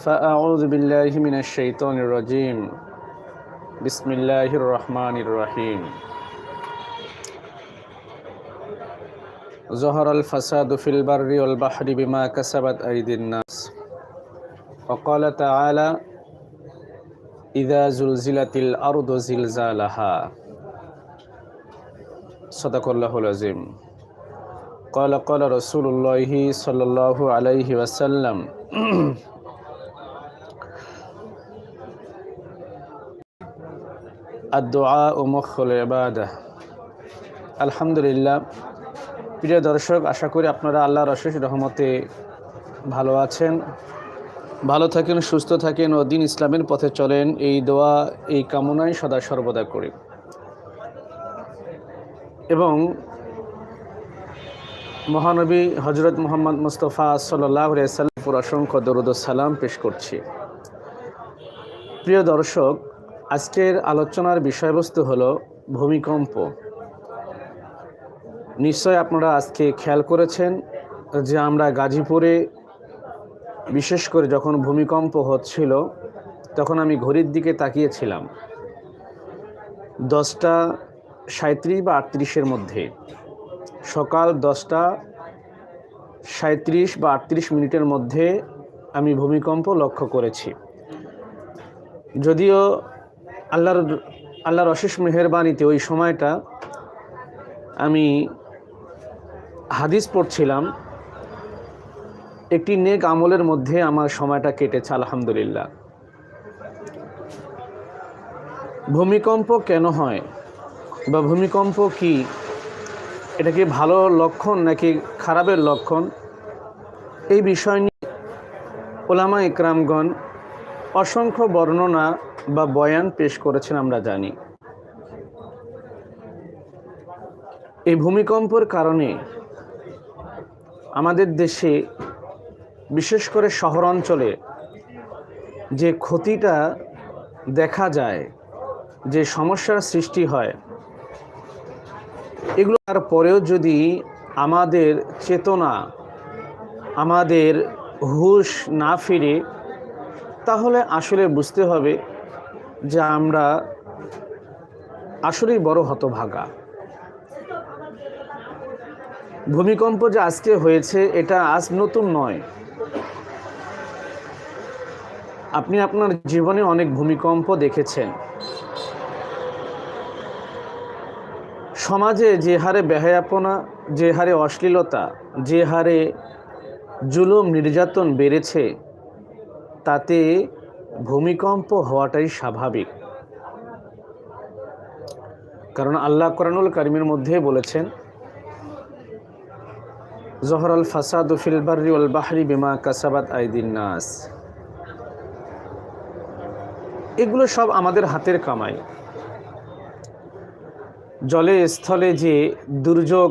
فأعوذ بالله من الشيطان الرجيم بسم الله الرحمن الرحيم ظهر الفساد في البر والبحر بما كسبت أيدي الناس وقال تعالى إذا زلزلت الأرض زلزالها صدق الله العظيم قال قال رسول الله صلى الله عليه وسلم আদোয়া ও মখল এবাদা আলহামদুলিল্লাহ, প্রিয় দর্শক, আশা করি আপনারা আল্লাহর অশেষ রহমতে ভালো আছেন, ভালো থাকেন, সুস্থ থাকেন ও দিন ইসলামের পথে চলেন। এই দোয়া, এই কামনায় সদা সর্বদা করি। এবং মহানবী হজরত মোহাম্মদ মুস্তফা সাল্লাহ পুর অসংখ্য দরুদ সালাম পেশ করছি। প্রিয় দর্শক আজকের আলোচনার বিষয়বস্তু হলো ভূমিকম্প। নিশ্চয় আপনারা আজকে খেয়াল করেছেন যে আমরা গাজীপুরে, বিশেষ করে যখন ভূমিকম্প হচ্ছিল, তখন আমি ঘড়ির দিকে তাকিয়েছিলাম। দশটা সাঁত্রিশ বা আটত্রিশের মধ্যে। সকাল দশটা সাঁত্রিশ বা আটত্রিশ মিনিটের মধ্যে আমি ভূমিকম্প লক্ষ্য করেছি। যদিও আল্লাহর আল্লাহর অশেষ মেহরবানিতে ওই সময়টা আমি হাদিস পড়ছিলাম। একটি নেক আমলের মধ্যে আমার সময়টা কেটেছে, আলহামদুলিল্লাহ। ভূমিকম্প কেন হয় বা ভূমিকম্প কি, এটা কি ভালো লক্ষণ নাকি খারাপের লক্ষণ? এই বিষয় নিয়ে ওলামা ইকরামগণ অসংখ্য বর্ণনা বা বয়ান পেশ করেছেন আমরা জানি। এই ভূমিকম্পের কারণে আমাদের দেশে, বিশেষ করে শহর অঞ্চলে যে ক্ষতিটা দেখা যায়, যে সমস্যার সৃষ্টি হয়, এগুলো তারপরেও যদি আমাদের চেতনা, আমাদের হুশ না ফিরে, তাহলে আসলে বুঝতে হবে যে আমরা আসলেই বড় হতভাগা। ভূমিকম্প যে আজকে হয়েছে, এটা আজ নতুন নয়। আপনি আপনার জীবনে অনেক ভূমিকম্প দেখেছেন। সমাজে যে হারে বেহায়াপনা যে হারে অশ্লীলতা, যে হারে জুলুম, নির্যাতন বেড়েছে, তাতে ভূমিকম্প হওয়াটাই স্বাভাবিক। কারণ আল্লাহ কোরআনুল কারিমের মধ্যে বলেছেন, জহরল ফাসাদ ফিল বার্রি ওয়াল বাহরি বিমা কাসাবাত আইদিন নাস। এগুলো সব আমাদের হাতের কামাই। জলে, স্থলে যে দুর্যোগ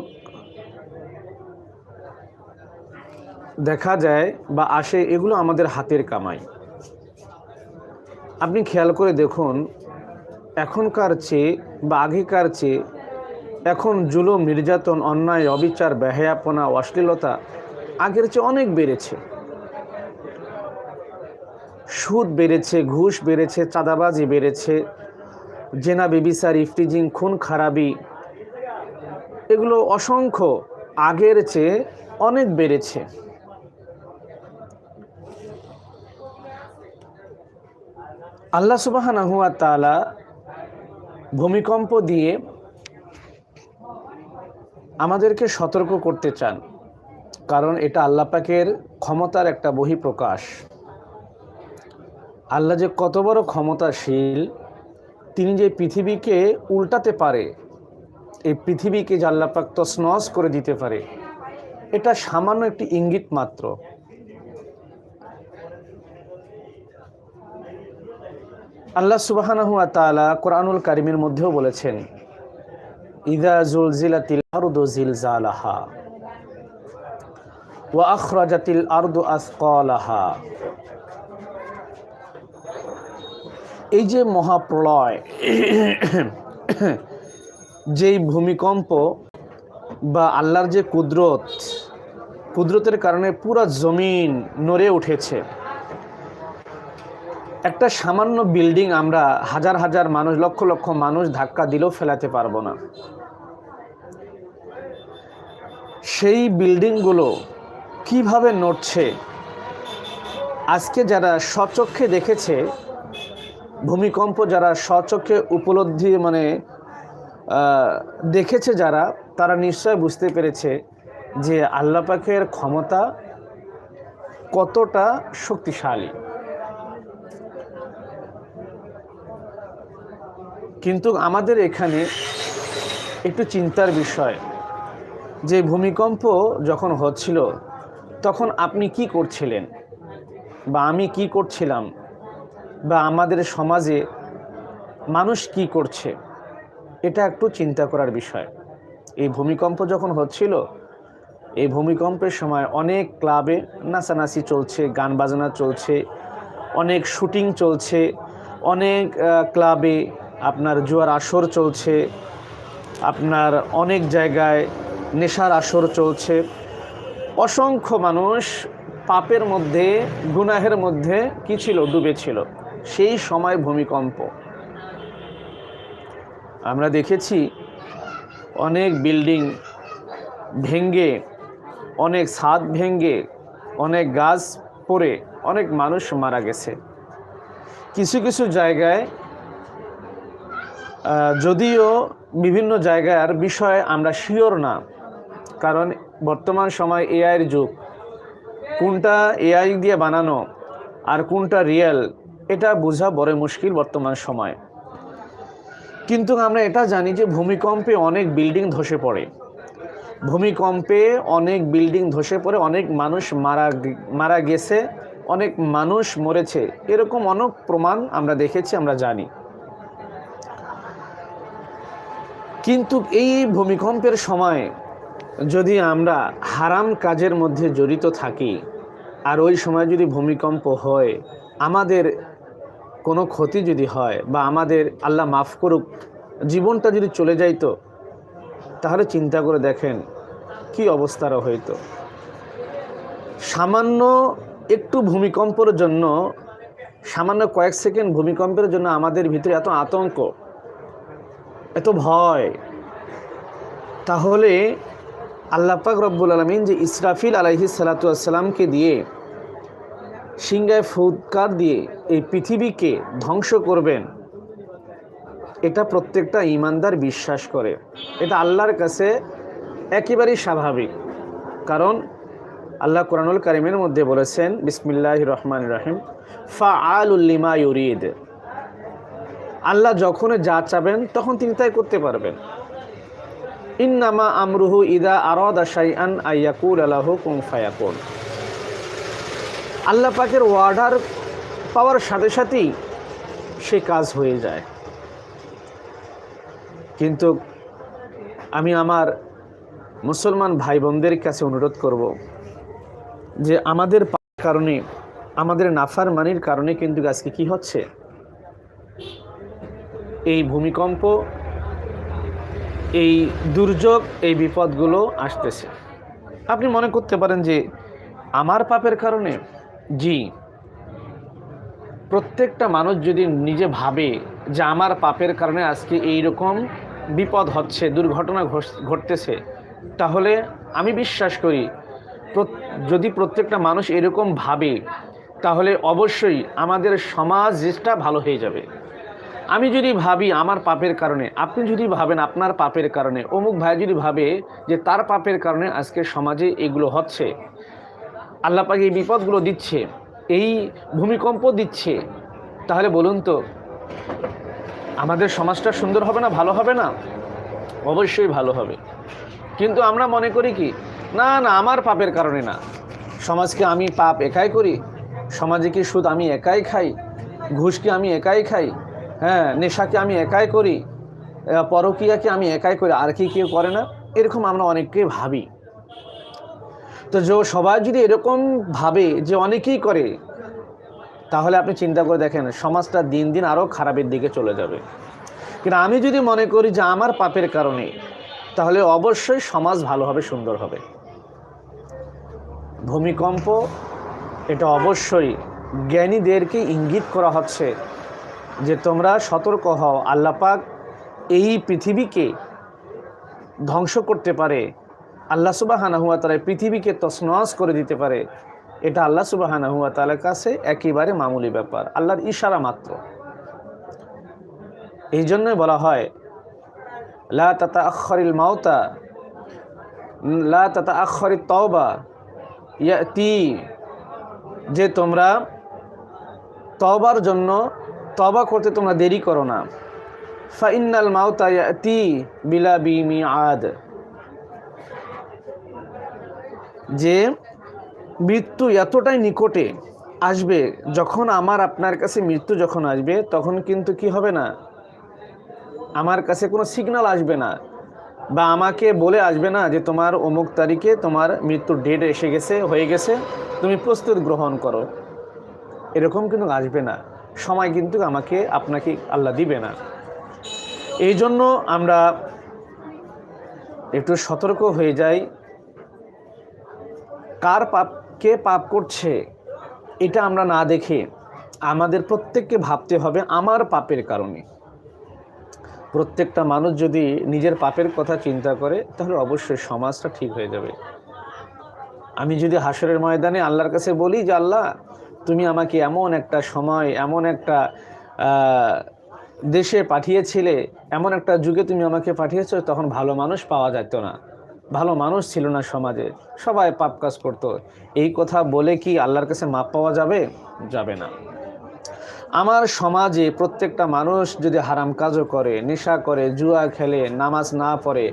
দেখা যায় বা আসে, এগুলো আমাদের হাতের কামাই। আপনি খেয়াল করে দেখুন, এখনকার চেয়ে বা আগেকার চেয়ে এখন জুলুম, নির্যাতন, অন্যায়, অবিচার, বেহায়াপনা, অশ্লীলতা আগের চেয়ে অনেক বেড়েছে। সুদ বেড়েছে, ঘুষ বেড়েছে, চাঁদাবাজি বেড়েছে, জেনা বেবিসার ইফটিজিং খুন খারাপি, এগুলো অসংখ্য আগের চেয়ে অনেক বেড়েছে। আল্লাহ সুবাহানাহুয়া তালা ভূমিকম্প দিয়ে আমাদেরকে সতর্ক করতে চান। কারণ এটা আল্লাহ পাকের ক্ষমতার একটা বহিঃপ্রকাশ। আল্লাহ যে কত বড় ক্ষমতাশীল, তিনি যে পৃথিবীকে উল্টাতে পারে, এই পৃথিবীকে যে আল্লাহ পাক তসনস করে দিতে পারে, এটা সামান্য একটি ইঙ্গিত মাত্র। আল্লাহ সুবাহানাহু তাআলা কোরআনুল কারিমের মধ্যেও বলেছেন, ইদা জুলজিলাতিল আরদু জিলজালাহা ওয়া আখরাজাতিল আরদু আসকালাহা। এই যে মহাপ্রলয়, যেই ভূমিকম্প বা আল্লাহর যে কুদরত, কুদরতের কারণে পুরা জমিন নড়ে উঠেছে একটা সামান্য বিল্ডিং আমরা হাজার হাজার মানুষ, লক্ষ লক্ষ মানুষ ধাক্কা দিলেও ফেলাতে পারব না। সেই বিল্ডিংগুলো কীভাবে নড়ছে? আজকে যারা স্বচক্ষে দেখেছে, ভূমিকম্প যারা স্বচক্ষে উপলব্ধি মানে দেখেছে যারা, তারা নিশ্চয় বুঝতে পেরেছে যে আল্লাপাকের ক্ষমতা কতটা শক্তিশালী। কিন্তু আমাদের এখানে একটু চিন্তার বিষয়। যে ভূমিকম্প যখন হচ্ছিল, তখন আপনি কি করছিলেন? বা আমি কি করছিলাম? বা আমাদের সমাজে মানুষ কি করছে? এটা একটু চিন্তা করার বিষয়। এই ভূমিকম্প যখন হচ্ছিল, এই ভূমিকম্পের সময় অনেক ক্লাবে নাচানাচি চলছে, গান বাজনা চলছে, অনেক শুটিং চলছে, অনেক ক্লাবে আপনার জুয়ার আসর চলছে, আপনার অনেক জায়গায় নেশার আসর চলছে। অসংখ্য মানুষ পাপের মধ্যে, গুনাহের মধ্যে কি ছিল ডুবেছিল সেই সময় ভূমিকম্প। আমরা দেখেছি অনেক বিল্ডিং ভেঙ্গে অনেক ছাদ ভেঙ্গে অনেক গাছ পড়ে, অনেক মানুষ মারা গেছে। কিছু কিছু জায়গায় যদিও বিভিন্ন জায়গার বিষয়ে আমরা শিওর না, কারণ বর্তমান সময় এআইয়ের যুগ। কোনটা এআই দিয়ে বানানো আর কোনটা রিয়েল এটা বোঝা বড় মুশকিল বর্তমান সময়। কিন্তু আমরা এটা জানি যে ভূমিকম্পে অনেক বিল্ডিং ধসে পড়ে। ভূমিকম্পে অনেক বিল্ডিং ধসে পড়ে, অনেক মানুষ মারা মারা গেছে, অনেক মানুষ মরেছে। এরকম অনেক প্রমাণ আমরা দেখেছি, আমরা জানি। কিন্তু এই ভূমিকম্পের সময় যদি আমরা হারাম কাজের মধ্যে জড়িত থাকি, আর ওই সময় যদি ভূমিকম্প হয়, আমাদের কোনো ক্ষতি যদি হয় বা আমাদের আল্লাহ মাফ করুক, জীবনটা যদি চলে যাইতো, তাহলে চিন্তা করে দেখেন কি অবস্থার হইতো। সামান্য একটু ভূমিকম্পের জন্য, সামান্য কয়েক সেকেন্ড ভূমিকম্পের জন্য আমাদের ভিতরে এত আতঙ্ক। এত ভয়। তাহলে আল্লাহ পাক রব্বুল আলমিন যে ইসরাফিল আলাইহি সালাতামকে দিয়ে সিংগায় ফুৎকার দিয়ে এই পৃথিবীকে ধ্বংস করবেন, এটা প্রত্যেকটা ইমানদার বিশ্বাস করে। এটা আল্লাহর কাছে একেবারেই স্বাভাবিক। কারণ আল্লাহ কোরআনুল কারিমের মধ্যে বলেছেন বিসমিল্লাহ রহমান রহিম ফা আল উল্লিমা ইউরিদ। আল্লাহ যখন যা চাবেন, তখন তিনি তাই করতে পারবেন। ইন্নামা আমরুহু ইদা আরদা শাইআন আইয়াকুল আলাহু কুম ফায়াকুন। আল্লাহ পাকের ওয়ার্ডার পাওয়ার সাথে সাথেই সে কাজ হয়ে যায়। কিন্তু আমি আমার মুসলমান ভাই বোনদের কাছে অনুরোধ করব যে আমাদের কারণে, আমাদের নাফার মানির কারণে কিন্তু আজকে কি হচ্ছে? এই ভূমিকম্প, এই দুর্যোগ, এই বিপদগুলো আসতেছে। আপনি মনে করতে পারেন যে আমার পাপের কারণে, জি, প্রত্যেকটা মানুষ যদি নিজে ভাবে যে আমার পাপের কারণে আজকে এই রকম বিপদ হচ্ছে, দুর্ঘটনা ঘটতেছে, তাহলে আমি বিশ্বাস করি যদি প্রত্যেকটা মানুষ এরকম ভাবে, তাহলে অবশ্যই আমাদের সমাজটা ভালো হয়ে যাবে। আমি যদি ভাবি আমার পাপের কারণে, আপনি যদি ভাবেন আপনার পাপের কারণে, অমুক ভাই যদি ভাবে যে তার পাপের কারণে আজকে সমাজে এগুলো হচ্ছে, আল্লাহ পাক এই বিপদগুলো দিচ্ছে, এই ভূমিকম্প দিচ্ছে, তাহলে বলুন তো, আমাদের সমাজটা সুন্দর হবে না, ভালো হবে না? অবশ্যই ভালো হবে। কিন্তু আমরা মনে করি কি, না না, আমার পাপের কারণে না। সমাজকে আমি পাপ একাই করি, সমাজে কি সুদ আমি একাই খাই, ঘুষ কি আমি একাই খাই? হ্যাঁ নেশাকে আমি একাই করি পরকীয়াকে আমি একাই করি, আর কি কেউ করে না, এরকম আমরা অনেককে ভাবি। তো যে সবাই যদি এরকম ভাবে যে অনেকেই করে, তাহলে আপনি চিন্তা করে দেখেন, সমাজটা দিন দিন আরও খারাপের দিকে চলে যাবে। কিন্তু আমি যদি মনে করি যে আমার পাপের কারণে, তাহলে অবশ্যই সমাজ ভালো হবে, সুন্দর হবে। ভূমিকম্প, এটা অবশ্যই জ্ঞানীদেরকে ইঙ্গিত করা হচ্ছে যে তোমরা সতর্ক হও আল্লাপাক এই পৃথিবীকে ধ্বংস করতে পারে। আল্লাহ সুবাহানা হুয়া তালা পৃথিবীকে তসনস করে দিতে পারে। এটা আল্লাহ সুবাহানা হুয়া তালার কাছে একেবারে মামুলি ব্যাপার, আল্লাহর ইশারা মাত্র। এই জন্যই বলা হয়, লা তাতা আখরিল মাওতা লা তাতা আখরি তওবা, ইয়াতি, যে তোমরা তওবার জন্য তবা করতে তোমরা দেরি করো না। ফাইনাল মাউতা ইয়াতি বিলা বিমি আদ। যে মৃত্যু এতটাই নিকটে আসবে, যখন আমার আপনার কাছে মৃত্যু যখন আসবে, তখন কিন্তু কি হবে না? আমার কাছে কোনো সিগন্যাল আসবে না। বা আমাকে বলে আসবে না যে তোমার অমুক তারিখে তোমার মৃত্যুর ডেট এসে গেছে, হয়ে গেছে, তুমি প্রস্তুত গ্রহণ করো। এরকম কিন্তু আসবে না। সময় কিন্তু আমাকে আপনাকে আল্লাহ দিবে না। এই জন্য আমরা একটু সতর্ক হয়ে যাই। কার পাপ, কে পাপ করছে, এটা আমরা না দেখে আমাদের প্রত্যেককে ভাবতে হবে আমার পাপের কারণে। প্রত্যেকটা মানুষ যদি নিজের পাপের কথা চিন্তা করে, তাহলে অবশ্যই সমাজটা ঠিক হয়ে যাবে। আমি যদি হাসরের ময়দানে আল্লাহর কাছে বলি যে, আল্লাহ তুমি আমাকে এমন একটা সময়, এমন একটা দেশে পাঠিয়েছিলে, এমন একটা যুগে তুমি আমাকে পাঠিয়েছো, তখন ভালো মানুষ পাওয়া যেত না। ভালো মানুষ ছিল না সমাজে। সবাই পাপ কাজ করতো। এই কথা বলে কি আল্লাহর কাছে মাপ পাওয়া যাবে? যাবে না। আমার সমাজে প্রত্যেকটা মানুষ যদি হারাম কাজও করে, নেশা করে, জুয়া খেলে, নামাজ না পড়ে,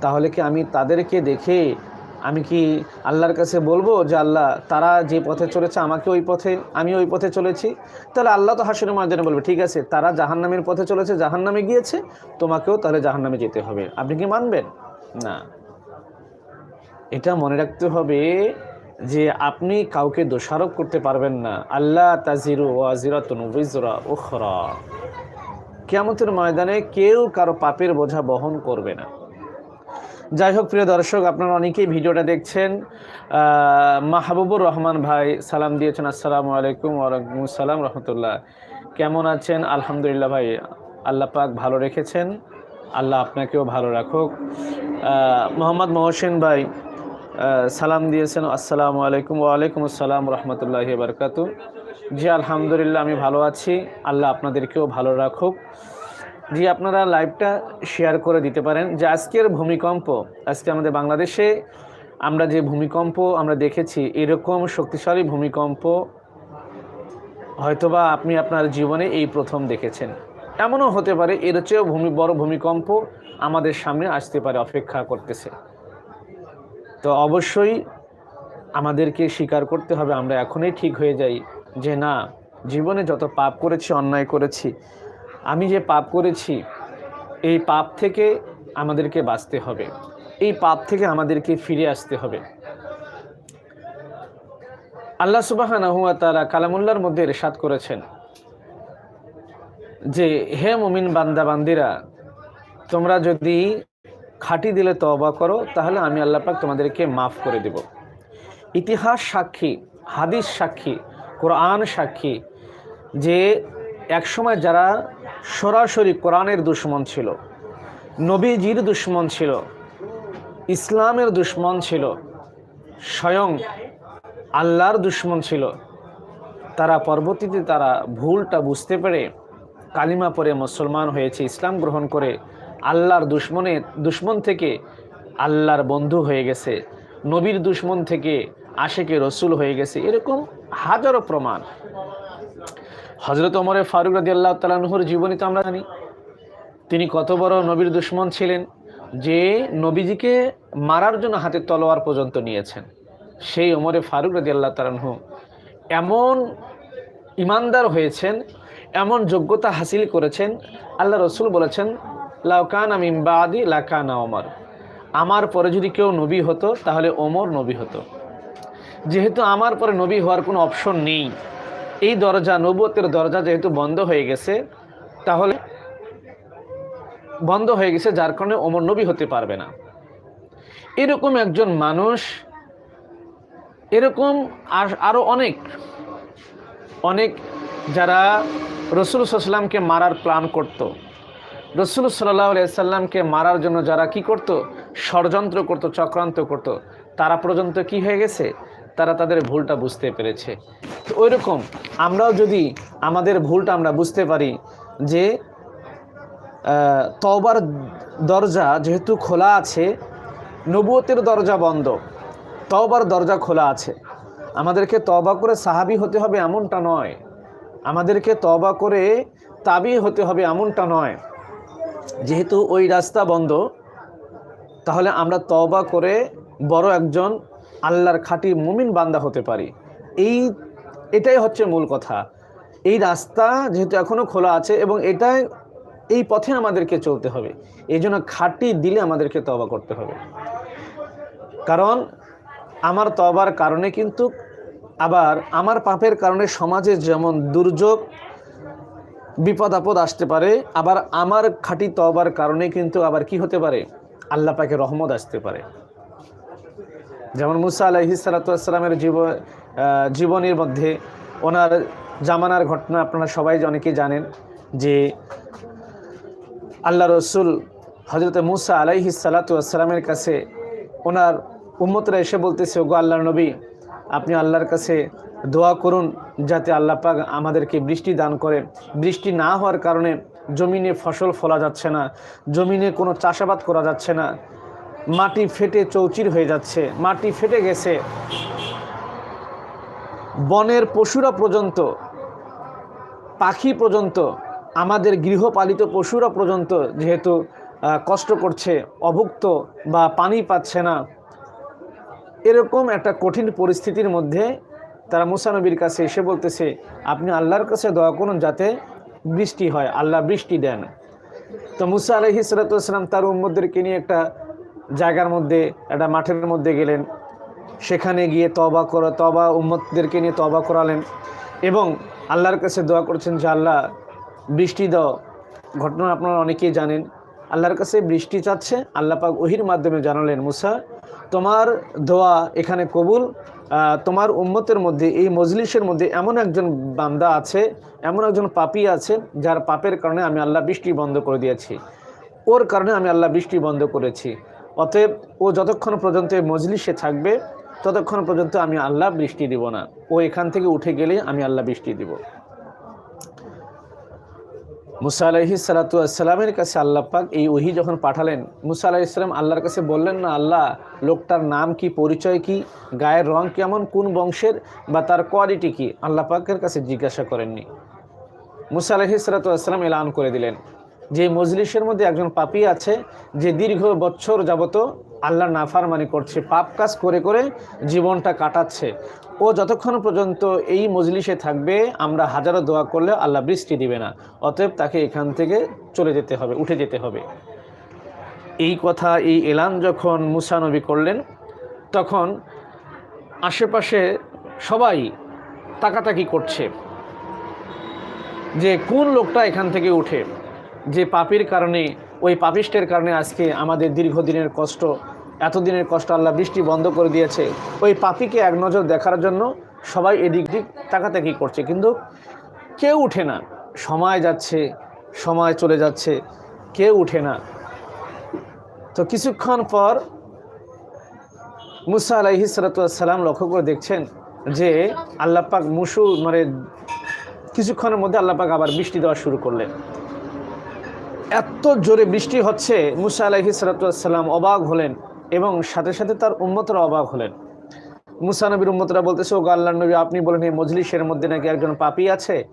তাহলে কি আমি তাদেরকে দেখে আমি কি আল্লাহর কাছে বলব যে, আল্লাহ, তারা যে পথে চলেছে, আমাকে ওই পথে, আমি ওই পথে চলেছি? তাহলে আল্লাহ তো হাসিনের ময়দানে বলবে, ঠিক আছে, তারা জাহান্নামের পথে চলেছে, জাহান্নামে গিয়েছে, তোমাকেও তাহলে জাহান্নামে যেতে হবে। আপনি কি মানবেন? না। এটা মনে রাখতে হবে যে, আপনি কাউকে দোষারোপ করতে পারবেন না। আল্লাহ তাজিরু ওয়াজিরাতুন উইজরা উখরা। কিয়ামতের ময়দানে কেউ কারও পাপের বোঝা বহন করবে না। যাই হোক, প্রিয় দর্শক, আপনারা অনেকেই ভিডিওটা দেখছেন। মাহবুবুর রহমান ভাই সালাম দিয়েছেন, আসসালামু আলাইকুম ওয়ালাইকুম সালাম রহমতুল্লাহ। কেমন আছেন? আলহামদুলিল্লাহ ভাই, আল্লাহ পাক ভালো রেখেছেন। আল্লাহ আপনাকেও ভালো রাখুক। মোহাম্মদ মহসেন ভাই সালাম দিয়েছেন, আসসালামু আলাইকুম ওয়ালাইকুম আসসালাম রহমতুল্লাহি বারকাতু জি, আলহামদুলিল্লাহ, আমি ভালো আছি। আল্লাহ আপনাদেরকেও ভালো রাখুক। জি, আপনারা লাইভটা শেয়ার করে দিতে পারেন। যে আজকের ভূমিকম্প, আজকে আমাদের বাংলাদেশে আমরা যে ভূমিকম্প আমরা দেখেছি, এরকম শক্তিশালী ভূমিকম্প হয়তোবা আপনি আপনার জীবনে এই প্রথম দেখেছেন। এমনও হতে পারে, এর চেয়েও ভূমি, বড় ভূমিকম্প আমাদের সামনে আসতে পারে, অপেক্ষা করতেছে। তো অবশ্যই আমাদেরকে স্বীকার করতে হবে, আমরা এখনই ঠিক হয়ে যাই যে না, জীবনে যত পাপ করেছি, অন্যায় করেছি আমি যে পাপ করেছি, এই পাপ থেকে আমাদেরকে বাঁচতে হবে। এই পাপ থেকে আমাদেরকে ফিরে আসতে হবে। আল্লাহ সুবাহ তারা কালামুল্লার মধ্যে রেশাদ করেছেন যে, হে মুমিন বান্দা বান্দিরা, তোমরা যদি খাঁটি দিলে তওবা করো, তাহলে আমি আল্লাহ পাক তোমাদেরকে মাফ করে দেব। ইতিহাস সাক্ষী, হাদিস সাক্ষী, কোরআন সাক্ষী যে, একসময় যারা সরাসরি কোরআনের দুশ্মন ছিল, নবীজির দুশ্মন ছিল, ইসলামের দুশ্মন ছিল, স্বয়ং আল্লাহর দুশ্মন ছিল। তারা পরবর্তীতে তারা ভুলটা বুঝতে পেরে কালিমা পরে মুসলমান হয়েছে, ইসলাম গ্রহণ করে আল্লাহর দুশ্মনের দুশ্মন থেকে আল্লাহর বন্ধু হয়ে গেছে, নবীর দুশ্মন থেকে আশেকে রসুল হয়ে গেছে। এরকম হাজারো প্রমাণ। হজরত ওমরে ফারুক রাজি আল্লাহ তালাহুর জীবনী তো আমরা জানি। তিনি কত বড় নবীর দুশ্মন ছিলেন যে নবীজিকে মারার জন্য হাতে তলোয়ার পর্যন্ত নিয়েছেন। সেই ওমরে ফারুক রাজি আল্লাহ তালাহু এমন ইমানদার হয়েছেন, এমন যোগ্যতা হাসিল করেছেন, আল্লাহ রসুল বলেছেন লাউকান আমিম বাদি লাকানা ওমর। আমার পরে যদি কেউ নবী হতো তাহলে ওমর নবী হতো। যেহেতু আমার পরে নবী হওয়ার কোনো অপশন নেই এই দরজা, নবুয়তের দরজা যেহেতু বন্ধ হয়ে গেছে, তাহলে বন্ধ হয়ে গেছে, যার কারণে ওমর নবী হতে পারবে না। এরকম একজন মানুষ, এরকম আর আরও অনেক অনেক যারা রসুল সাল্লামকে মারার প্ল্যান করত। রসুল সাল্লাহ সাল্লামকে মারার জন্য যারা কি করত? ষড়যন্ত্র করত, চক্রান্ত করত, তারা পর্যন্ত কি হয়ে গেছে? তারা তাদের ভুলটা বুঝতে পেরেছে। তো ওই রকম আমরাও যদি আমাদের ভুলটা আমরা বুঝতে পারি যে আহ, তওবার দরজা যেহেতু খোলা আছে নবুয়তের দরজা বন্ধ। তওবার দরজা খোলা আছে। আমাদেরকে তওবা করে সাহাবি হতে হবে এমনটা নয়। আমাদেরকে তওবা করে তাবি হতে হবে এমনটা নয়। যেহেতু ওই রাস্তা বন্ধ তাহলে আমরা তওবা করে বড় একজন আল্লাহর খাঁটি মুমিন বান্দা হতে পারি। এই, এটাই হচ্ছে মূল কথা। এই রাস্তা যেহেতু এখনও খোলা আছে এবং এটাই, এই পথে আমাদেরকে চলতে হবে। এই জন্য খাঁটি দিলে আমাদেরকে তওবা করতে হবে। কারণ, আমার তবার কারণে কিন্তু আবার আমার পাপের কারণে সমাজে যেমন দুর্যোগ, বিপদ আপদ আসতে পারে, আবার আমার খাঁটি তবার কারণে কিন্তু আবার কি হতে পারে? আল্লাহ পাকে রহমত আসতে পারে। যেমন মুসা আলাহি সালাতামের জীব জীবনের মধ্যে ওনার জামানার ঘটনা আপনারা সবাই অনেকেই জানেন যে আল্লাহ রসুল হজরত মুসা আলাইহি সালাতামের কাছে ওনার উম্মতরা এসে বলতেছে, ওগো আল্লাহর নবী, আপনি আল্লাহর কাছে দোয়া করুন যাতে আল্লাহ পাক আমাদেরকে বৃষ্টি দান করে বৃষ্টি না হওয়ার কারণে জমিনে ফসল ফলা যাচ্ছে না, জমিনে কোনো চাষাবাদ করা যাচ্ছে না। মাটি ফেটে চৌচির হয়ে যাচ্ছে। মাটি ফেটে গেছে। বনের পশুরা পর্যন্ত, পাখি পর্যন্ত, আমাদের গৃহপালিত পশুরা পর্যন্ত যেহেতু কষ্ট করছে, অভুক্ত বা পানি পাচ্ছে না, এরকম একটা কঠিন পরিস্থিতির মধ্যে তারা মুসানবীর কাছে এসে বলতেছে, আপনি আল্লাহর কাছে দোয়া করুন যাতে বৃষ্টি হয়। আল্লাহ বৃষ্টি দেন। তো মুসা আলহি তার উম্মদেরকে নিয়ে একটা জায়গার মধ্যে, একটা মাঠের মধ্যে গেলেন। সেখানে গিয়ে তবা করা তবা উম্মতদেরকে নিয়ে তবা করালেন। এবং আল্লাহর কাছে দোয়া করছেন যে, আল্লাহ, বৃষ্টি দাও। ঘটনা আপনারা অনেকেই জানেন। আল্লাহর কাছে বৃষ্টি চাচ্ছে, আল্লাহ পাক ওহির মাধ্যমে জানালেন, মুসা, তোমার দোয়া এখানে কবুল। তোমার উম্মতের মধ্যে, এই মজলিসের মধ্যে এমন একজন বান্দা আছে, এমন একজন পাপি আছে, যার পাপের কারণে আমি আল্লাহ বৃষ্টি বন্ধ করে দিয়েছি। ওর কারণে আমি আল্লাহ বৃষ্টি বন্ধ করেছি। অতএব ও যতক্ষণ পর্যন্ত মজলিসে থাকবে, ততক্ষণ পর্যন্ত আমি আল্লাহ বৃষ্টি দিব না। ও এখান থেকে উঠে গেলে আমি আল্লাহ বৃষ্টি দিব। মুসা আলাহি সালাতামের কাছে আল্লাহ পাক এই ওহি যখন পাঠালেন, মুসা আলাহ আল্লাহর কাছে বললেন, না আল্লাহ, লোকটার নাম কি, পরিচয় কি, গায়ের রং কেমন, কোন বংশের বা তার কোয়ালিটি কি? আল্লাহ পাকের কাছে জিজ্ঞাসা করেননি। মুসা আলহি সালাতাম এলান করে দিলেন। যে মজলিসের মধ্যে একজন পাপি আছে, যে দীর্ঘ বছর যাবত আল্লাহ নাফারমানি করছে, পাপ কাজ করে করে জীবনটা কাটাচ্ছে। ও যতক্ষণ পর্যন্ত এই মজলিসে থাকবে, আমরা হাজারো দোয়া করলে আল্লাহ বৃষ্টি দিবে না। অতএব তাকে এখান থেকে চলে যেতে হবে, উঠে যেতে হবে। এই কথা, এই এলান যখন মুসা নবী করলেন, তখন আশেপাশে সবাই তাকাতাকি করছে যে কোন লোকটা এখান থেকে উঠে? যে পাপির কারণে, ওই পাপিষ্টের কারণে আজকে আমাদের দীর্ঘদিনের কষ্ট, এতদিনের কষ্ট আল্লাহ বৃষ্টি বন্ধ করে দিয়েছে। ওই পাপিকে এক নজর দেখার জন্য সবাই এদিক দিক তাকাতাকি করছে। কিন্তু কেউ উঠে না। সময় যাচ্ছে, সময় চলে যাচ্ছে, কেউ উঠে না। তো কিছুক্ষণ পর মুসা আলাইহি সালাম লক্ষ্য করে দেখছেন যে আল্লাহ পাক মুসু মানে কিছুক্ষণের মধ্যে আল্লাহ পাক আবার বৃষ্টি দেওয়া শুরু করলেন। এত জোরে বৃষ্টি হচ্ছে, মুসা আলাইহি সালাতাম অবাক হলেন এবং সাথে সাথে তার উম্মতরা অবাক হলেন। মুসা নবীর উম্মতরা বলতেছে ও আল্লাহ নবী, আপনি বলেন, এই মজলিসের মধ্যে নাকি একজন পাপি আছে?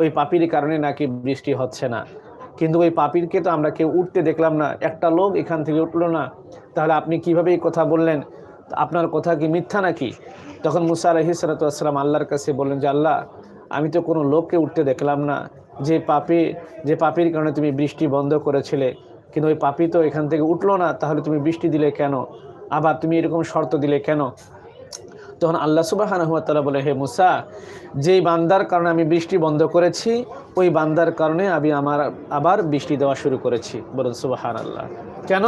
ওই পাপির কারণে নাকি বৃষ্টি হচ্ছে না। কিন্তু ওই পাপিরকে তো আমরা কেউ উঠতে দেখলাম না। একটা লোক এখান থেকে উঠল না। তাহলে আপনি কীভাবে এই কথা বললেন? আপনার কথা কি মিথ্যা নাকি? তখন মুসা আলহি সালাতাম আল্লাহর কাছে বললেন যে, আল্লাহ, আমি তো কোনো লোককে উঠতে দেখলাম না। যে পাপি, যে পাপির কারণে তুমি বৃষ্টি বন্ধ করেছিলে, কিন্তু ওই পাপি তো এখান থেকে উঠল না, তাহলে তুমি বৃষ্টি দিলে কেন? আবার তুমি এরকম শর্ত দিলে কেন? তখন আল্লাহ সুবাহানহতালা বলে, হে মুসা, যেই বান্দার কারণে আমি বৃষ্টি বন্ধ করেছি, ওই বান্দার কারণে আমি আমার, আবার বৃষ্টি দেওয়া শুরু করেছি। বলুন সুবাহান আল্লাহ কেন?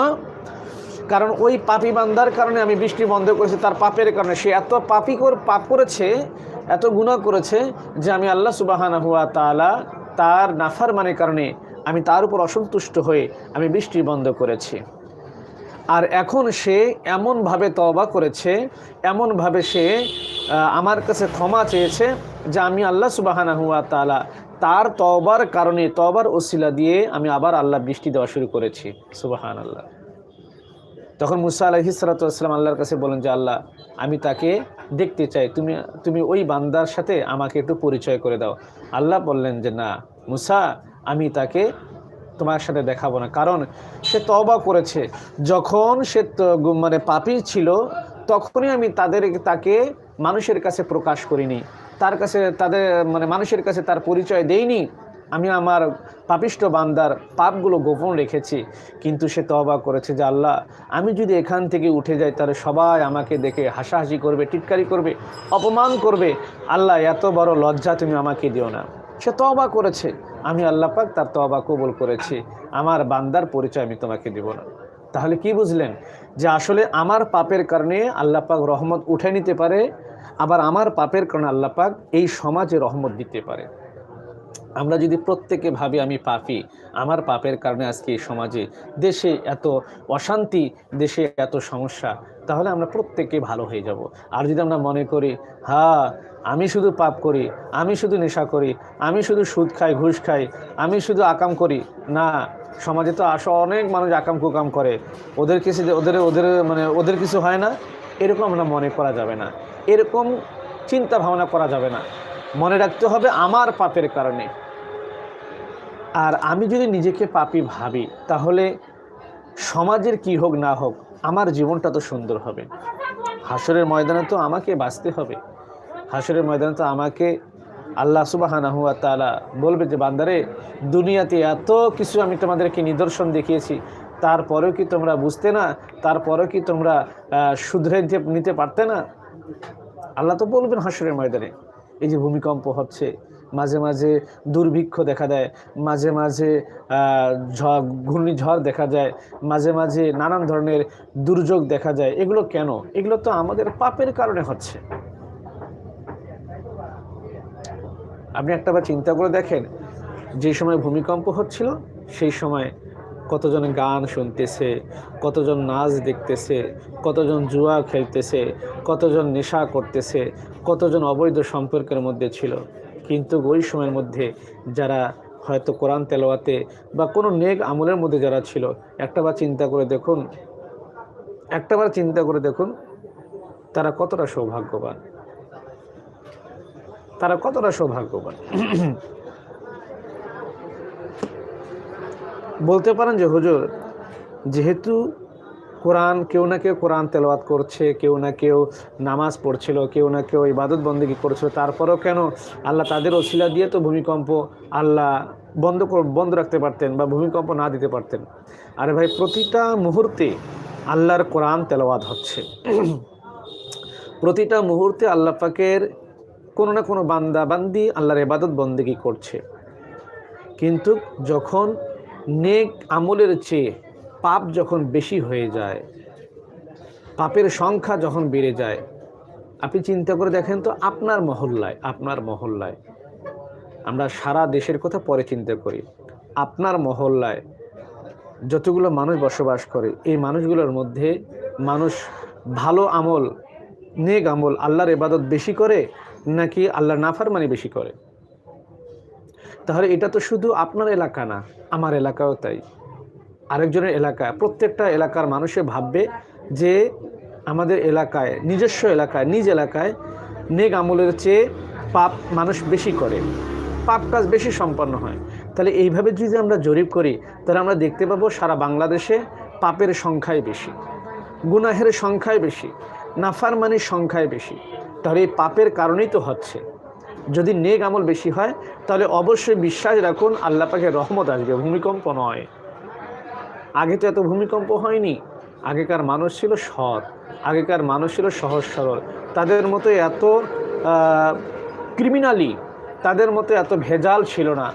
কারণ ওই পাপি বান্দার কারণে আমি বৃষ্টি বন্ধ করেছি, তার পাপের কারণে। সে এত পাপি করে, পাপ করেছে, এত গুনাহ করেছে, যে আমি আল্লাহ সুবাহানা হুয়া তালা তার নাফার মানে কারণে আমি তার উপর অসন্তুষ্ট হয়ে আমি বৃষ্টি বন্ধ করেছি। আর এখন সে এমনভাবে তবা করেছে, এমনভাবে সে আমার কাছে ক্ষমা চেয়েছে যে আমি আল্লাহ সুবাহানা হুয়া তালা তার তবার কারণে তবার ওসিলা দিয়ে আমি আবার আল্লাহ বৃষ্টি দেওয়া শুরু করেছি। সুবাহান আল্লাহ তখন মুসা আলহি সালাতাম আল্লাহর কাছে বলেন যে, আল্লাহ, আমি তাকে দেখতে চাই। তুমি তুমি ওই বান্দার সাথে আমাকে একটু পরিচয় করে দাও। আল্লাহ বললেন যে, না, মুসা, আমি তাকে তোমার সাথে দেখাবো না। কারণ সে তবা করেছে। যখন সে মানে পাপি ছিল, তখনই আমি তাদের তাকে মানুষের কাছে প্রকাশ করিনি। তার কাছে, তাদের মানে মানুষের কাছে তার পরিচয় দেইনি। আমি আমার পাপিষ্ট বান্দার পাপগুলো গোপন রেখেছি, কিন্তু সে তওবা করেছে যে আল্লাহ, আমি যদি এখান থেকে উঠে যাই তাহলে সবাই আমাকে দেখে হাসাহাসি করবে, টিটকারি করবে, অপমান করবে। আল্লাহ, এত বড় লজ্জা তুমি আমাকে দিও না। সে তওবা করেছে। আমি আল্লাহ পাক তার তওবা কবুল করেছি। আমার বান্দার পরিচয় আমি তোমাকে দিব না। তাহলে কি বুঝলেন? যে আসলে আমার পাপের কারণে আল্লাহ পাক রহমত উঠে নিতে পারে, আবার আমার পাপের কারণে আল্লাহ পাক এই সমাজে রহমত দিতে পারে। আমরা যদি প্রত্যেকে ভাবি আমি পাপি, আমার পাপের কারণে আজকে এই সমাজে, দেশে এত অশান্তি, দেশে এত সমস্যা, তাহলে আমরা প্রত্যেকে ভালো হয়ে যাব। আর যদি আমরা মনে করি হ্যাঁ আমি শুধু পাপ করি, আমি শুধু নেশা করি, আমি শুধু সুদ খাই, ঘুষ খাই, আমি শুধু আকাম করি, না, সমাজে তো আসো অনেক মানুষ আকাম কুকাম করে। ওদের কিছু ওদের ওদের মানে ওদের কিছু হয় না, এরকম আমরা মনে করা যাবে না। এরকম চিন্তা ভাবনা করা যাবে না। মনে রাখতে হবে আমার পাপের কারণে। আর আমি যদি নিজেকে পাপি ভাবি, তাহলে সমাজের কি হোক না হোক, আমার জীবনটা তো সুন্দর হবে। হাসরের ময়দানে তো আমাকে বাঁচতে হবে। হাসরের ময়দানে তো আমাকে আল্লাহ সুবাহানা হুয়া তালা বলবে যে, বান্দারে, দুনিয়াতে এত কিছু আমি তোমাদেরকে নিদর্শন দেখিয়েছি, তারপরেও কি তোমরা বুঝতে না, তারপরেও কি তোমরা শুধরে নিতে পারতে না? আল্লাহ তো বলবেন হাসরের ময়দানে, এই যে ভূমিকম্প হচ্ছে মাঝে মাঝে দুর্ভিক্ষ দেখা দেয়, মাঝে মাঝে ঘূর্ণিঝড় দেখা যায়, মাঝে মাঝে নানান ধরনের দুর্যোগ দেখা যায়। এগুলো কেন? এগুলো তো আমাদের পাপের কারণে হচ্ছে। আপনি একটা বার চিন্তা করে দেখেন, যে সময় ভূমিকম্প হচ্ছিল, সেই সময় কতজন গান শুনতেছে, কতজন নাচ দেখতেছে, কতজন জুয়া খেলতেছে, কতজন নেশা করতেছে, কতজন অবৈধ সম্পর্কের মধ্যে ছিল। কিন্তু ওই সময়ের মধ্যে যারা হয়তো কোরআন তেলাওয়াতে বা কোনো নেক আমলের মধ্যে যারা ছিল একটাবার চিন্তা করে দেখুন একটাবার চিন্তা করে দেখুন, তারা কতটা সৌভাগ্যবান। তারা কতটা সৌভাগ্যবান। বলতে পারেন যে হুজুর, যেহেতু কোরআন, কেউ না কেউ কোরআন তেলাওয়াত করছে, কেউ না কেউ নামাজ পড়ছিল, কেউ না কেউ ইবাদত বন্দেগী করছিল, তারপরেও কেন আল্লাহ তাদের ওসিলা দিয়ে তো ভূমিকম্প আল্লাহ বন্ধ বন্ধ রাখতে পারতেন বা ভূমিকম্প না দিতে পারতেন? আরে ভাই, প্রতিটা মুহূর্তে আল্লাহর কোরআন তেলাওয়াত হচ্ছে। প্রতিটা মুহূর্তে আল্লাহ পাকের কোনো না কোনো বান্দা বান্দি আল্লাহর ইবাদত বন্দেগী করছে। কিন্তু যখন নেক আমলের চেয়ে পাপ যখন বেশি হয়ে যায়, পাপের সংখ্যা যখন বেড়ে যায়, আপনি চিন্তা করে দেখেন তো আপনার মহল্লায় আপনার মহল্লায়, আমরা সারা দেশের কথা পরে চিন্তা করি, আপনার মহল্লায় যতগুলো মানুষ বসবাস করে, এই মানুষগুলোর মধ্যে মানুষ ভালো আমল, নেক আমল আল্লাহর ইবাদত বেশি করে নাকি আল্লাহর নাফারমানি বেশি করে? তাহলে এটা তো শুধু আপনার এলাকা না, আমার এলাকাও তাই। আরেকজনের এলাকা প্রত্যেকটা এলাকার মানুষে ভাববে যে আমাদের এলাকায়, নিজস্ব এলাকায়, নিজ এলাকায় নেক আমলের চেয়ে পাপ মানুষ বেশি করে, পাপ কাজ বেশি সম্পন্ন হয়। তাহলে এইভাবে যদি আমরা জরিপ করি, তাহলে আমরা দেখতে পাবো সারা বাংলাদেশে পাপের সংখ্যাই বেশি, গুনাহের সংখ্যাই বেশি, নাফারমানির সংখ্যাই বেশি। তাহলে এই পাপের কারণেই তো হচ্ছে। যদি নেক আমল বেশি হয়, তাহলে অবশ্যই বিশ্বাস রাখুন, আল্লাহ পাকে রহমত আসবে, ভূমিকম্প নয়। আগে তো এত ভূমিকম্প হয়নি। আগেকার মানুষ ছিল সৎ, আগেকার মানুষ ছিল সহজ সরল। তাদের মতো এত ক্রিমিনালি তাদের মতো এত ভেজাল ছিল না।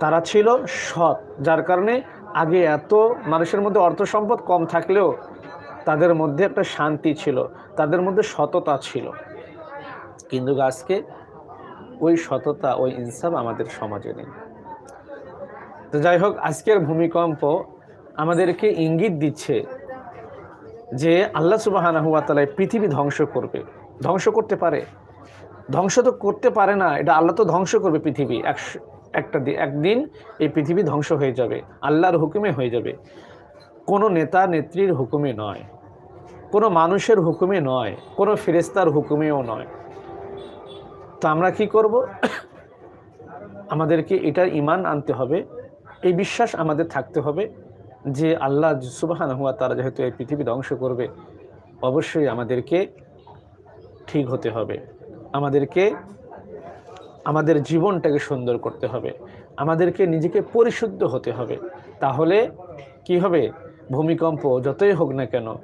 তারা ছিল সৎ, যার কারণে আগে এত মানুষের মধ্যে অর্থ সম্পদ কম থাকলেও তাদের মধ্যে একটা শান্তি ছিল, তাদের মধ্যে সততা ছিল। কিন্তু আজকে ওই সততা, ওই ইনসাফ আমাদের সমাজে নেই। তো যাই হোক, আজকের ভূমিকম্প আমাদেরকে ইঙ্গিত দিচ্ছে যে আল্লাহ সুবাহানা পৃথিবী ধ্বংস করবে। ধ্বংস করতে পারে। ধ্বংস তো করতে পারে না, এটা আল্লাহ তো ধ্বংস করবে পৃথিবী। একশ- একটা একদিন এই পৃথিবী ধ্বংস হয়ে যাবে, আল্লাহর হুকুমে হয়ে যাবে। কোনো নেতা নেত্রীর হুকুমে নয়, কোনো মানুষের হুকুমে নয়, কোনো ফেরেস্তার হুকুমেও নয়। তো আমরা কি করব? আমাদেরকে এটার ইমান আনতে হবে, এই বিশ্বাস আমাদের থাকতে হবে। যে আল্লাহ সুবাহান হুয়া তারা যেহেতু এই পৃথিবী ধ্বংস করবে, অবশ্যই আমাদেরকে ঠিক হতে হবে। আমাদেরকে, আমাদের জীবনটাকে সুন্দর করতে হবে। আমাদেরকে নিজেকে পরিশুদ্ধ হতে হবে। তাহলে কি হবে? ভূমিকম্প যতই হোক না কেন,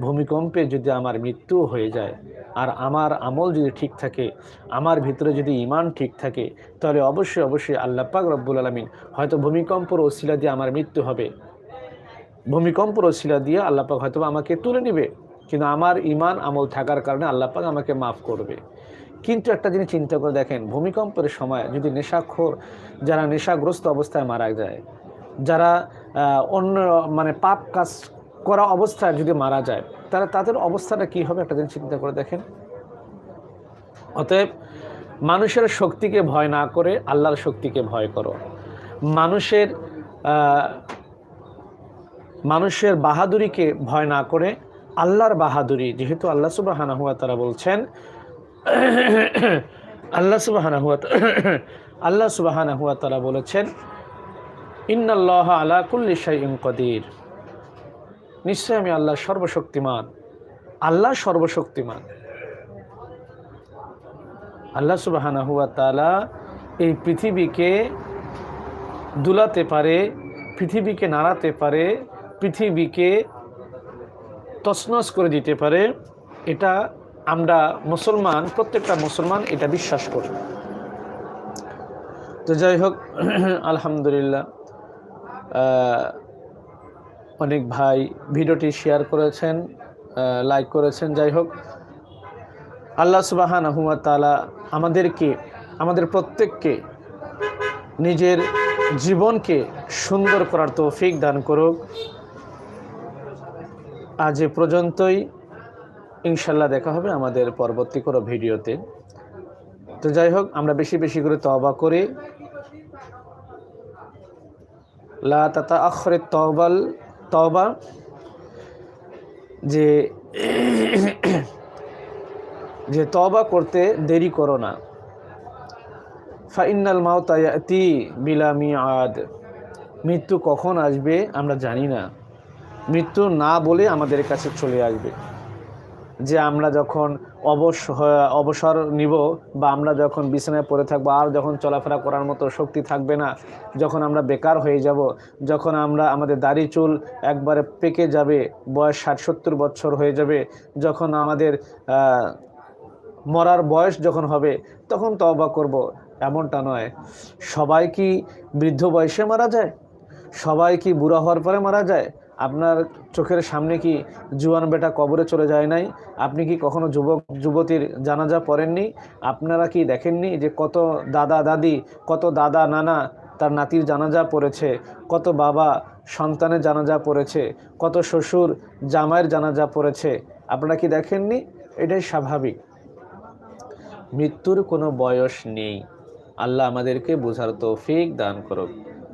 ভূমিকম্পে যদি আমার মৃত্যু হয়ে যায় আর আমার আমল যদি ঠিক থাকে, আমার ভিতরে যদি ইমান ঠিক থাকে, তাহলে অবশ্যই অবশ্যই আল্লাহ পাক রব্বুল আলমিন হয়তো ভূমিকম্পর ওসিলা দিয়ে আমার মৃত্যু হবে। ভূমিকম্পর ওসিলা দিয়ে আল্লাহ পাক হয়তো আমাকে তুলে নেবে, কিন্তু আমার ইমান আমল থাকার কারণে আল্লাহ পাক আমাকে মাফ করবে। কিন্তু একটা জিনিস চিন্তা করে দেখেন, ভূমিকম্পের সময় যদি নেশাখোর, যারা নেশাগ্রস্ত অবস্থায় মারা যায়, যারা অন্য মানে পাপ কাজ করা অবস্থায় যদি মারা যায়, তারা তাদের অবস্থাটা কি হবে একটা জিনিস চিন্তা করে দেখেন? অতএব মানুষের শক্তিকে ভয় না করে আল্লাহর শক্তিকে ভয় করো। মানুষের মানুষের বাহাদুরিকে ভয় না করে আল্লাহর বাহাদুরি, যেহেতু আল্লাহ সুবাহানা হুয়া তারা বলছেন, আল্লাহ সুবাহানা হুয়া আল্লাহ সুবাহানা হুয়া তারা বলেছেন, ইন্নাল্লাহ আলা কুল্লি শাইইন কদির। নিশ্চয় আমি আল্লাহ সর্বশক্তিমান। আল্লাহ সর্বশক্তিমান। আল্লাহ সুবাহানা হুয়া তালা এই পৃথিবীকে দুলাতে পারে, পৃথিবীকে নাড়াতে পারে পৃথিবীকে তছনছ করে দিতে পারে, এটা আমরা মুসলমান, প্রত্যেকটা মুসলমান এটা বিশ্বাস করি। তো যাই হোক, আলহামদুলিল্লাহ অনেক ভাই ভিডিওটি শেয়ার করেছেন লাইক করেছেন, যাই হোক। আল্লাহ সুবাহান আহমদ তালা আমাদেরকে, আমাদের প্রত্যেককে নিজের জীবনকে সুন্দর করার তৌফিক দান করুক। আজ এ পর্যন্তই। ইনশাল্লাহ দেখা হবে আমাদের পরবর্তী কোনো ভিডিওতে। তো যাই হোক, আমরা বেশি বেশি করে তবা করি। লা তাতা আখরে তবাল তবা যে যে তবা করতে দেরি করো না। ফাইনাল মাওতায়াতি বিলা মিয়াদ মৃত্যু কখন আসবে আমরা জানি না। মৃত্যু না বলে আমাদের কাছে চলে আসবে। যে আমরা যখন অবস অবসর নিব বা আমরা যখন বিছানায় পড়ে থাকব, আর যখন চলাফেরা করার মতো শক্তি থাকবে না, যখন আমরা বেকার হয়ে যাব, যখন আমরা আমাদের দাড়ি চুল একবারে পেকে যাবে, বয়স ষাট সত্তর বছর হয়ে যাবে, যখন আমাদের মরার বয়স যখন হবে, তখন তবা করব, এমনটা নয়। সবাই কি বৃদ্ধ বয়সে মারা যায়? সবাই কি বুড়া হওয়ার পরে মারা যায়? আপনার চোখের সামনে কি জুয়ান বেটা কবরে চলে যায় নাই? আপনি কি কখনো যুবক, যুবতীর জানাজা পড়েননি? আপনারা কি দেখেননি যে কত দাদা দাদি, কত দাদা নানা তার নাতির জানাজা পড়েছে, কত বাবা সন্তানের জানাজা পড়েছে, কত শ্বশুর জামাইয়ের জানাজা পড়েছে? আপনারা কি দেখেননি? এটাই স্বাভাবিক। মৃত্যুর কোনো বয়স নেই। আল্লাহ আমাদেরকে বোঝার তৌফিক দান করুক।